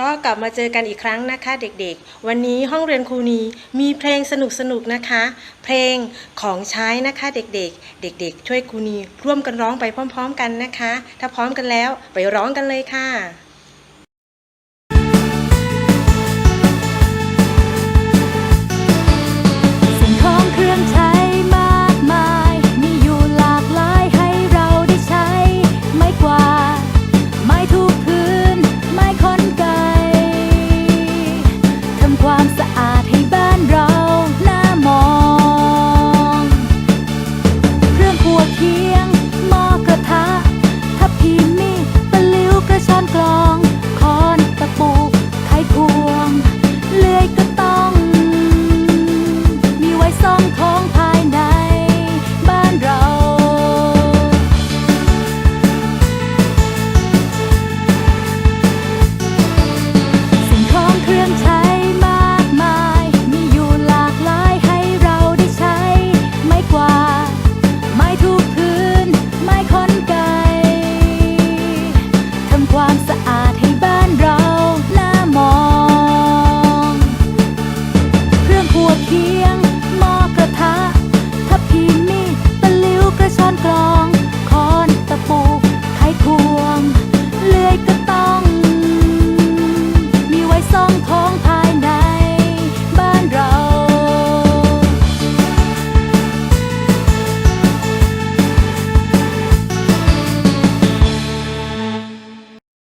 ก็กลับมาเจอกันอีกครั้งนะคะเด็กๆ วันนี้ห้องเรียนครูนีมีเพลงสนุกๆนะคะ เพลงของใช้นะคะเด็กๆ เด็กๆ ช่วยครูนีร่วมกันร้องไปพร้อม ๆ กันนะคะ ถ้าพร้อมกันแล้วไปร้องกันเลยค่ะ dia